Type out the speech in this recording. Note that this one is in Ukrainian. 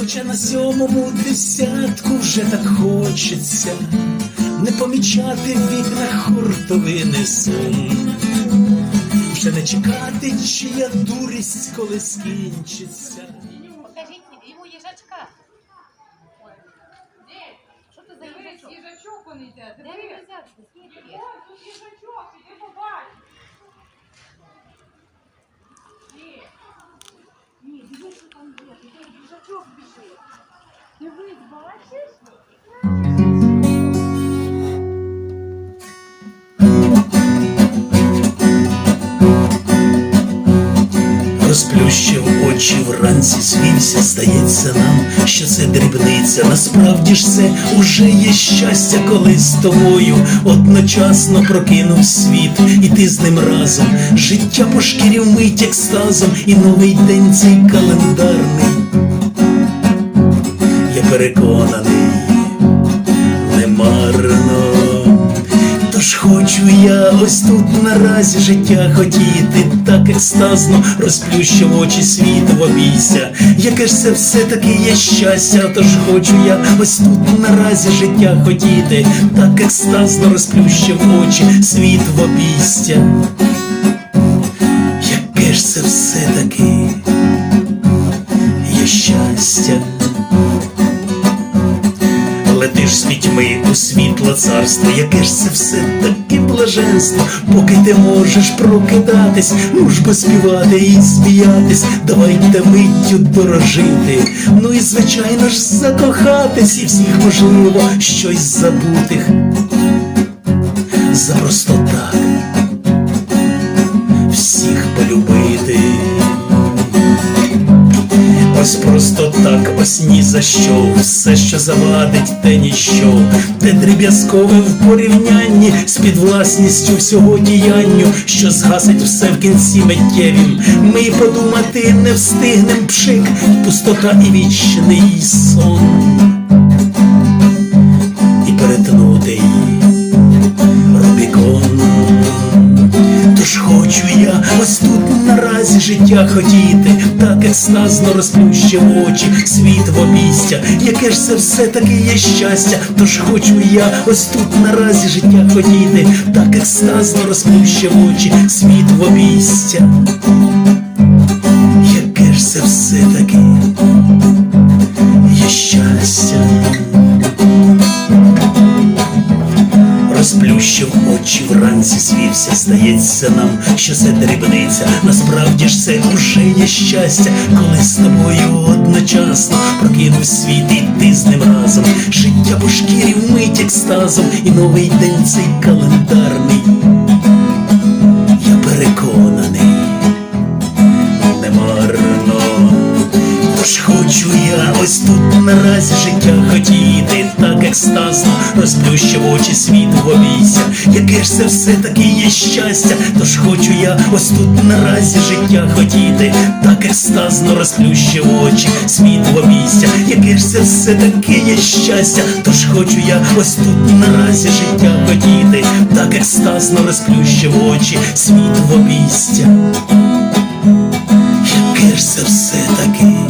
Хоча на сьомому десятку вже так хочеться не помічати в вікнах хуртовини сум, вже не чекати, чия дурість коли скінчиться. Покажіть йому їжачка. Що це за їжачок? їжачок он йде. Де він взявся? Скільки є? Ось тут їжачок, іди побач. Ні. Ні, дивись, що там є. Іди, їжачок біжить. Дивись, бачиш? Розплющив очі вранці, звівся, здається нам, що це дрібниця. Насправді ж це уже є щастя, коли з тобою одночасно прокинув світ, і ти з ним разом. Життя пошкірів мить екстазом, і новий день цей календарний. Переконаний, не марно. Тож хочу я ось тут наразі життя хотіти, так екстазно розплющив очі світ в обійся. Яке ж це все-таки є щастя, тож хочу я ось тут наразі життя хотіти, так екстазно розплющив очі світ в обійстя. Яке ж це все-таки є щастя. Летиш з пітьми у світло царство, яке ж це все таке блаженство, поки ти можеш прокидатись, ну ж би і сміятись, давайте миттю дорожити. Ну і звичайно ж закохатись, і всіх можливо щось забутих. За просто так всіх полюбити. Ось просто так, ось ні за що, все, що завадить, те ніщо, те дріб'язкове в порівнянні з підвласністю всього діянню, що згасить все в кінці миттєвім. Ми й подумати не встигнем пшик, пустота і вічний сон. І перетнути її Рубікон. Тож хочу я ось тут наразі життя хотіти, так як сназно розплющив очі, світ в обістя, яке ж це все таки є щастя, тож хочу я ось тут наразі життя ходіти, так як сназно розплющив очі, світ в обістя, Яке ж це все таки Розплющив очі вранці звівся, здається нам, що це дрібниця. Насправді ж це є щастя, коли з тобою одночасно прокинув світ і ти з ним разом. Життя по шкірі вмить екстазом, і новий день цей календарний. Я переконаний, не марно. Тож хочу я ось тут наразі життя хотіти, екстазно розплющив очі світ в обійся. Яке ж це все таки є щастя, тож хочу я ось тут наразі життя хотіти, так екстазно розплющив очі світ в обійся. Яке ж це все таки є щастя, тож хочу я ось тут наразі життя хотіти, так екстазно розплющив очі світ в обійстя. Яке ж це все таки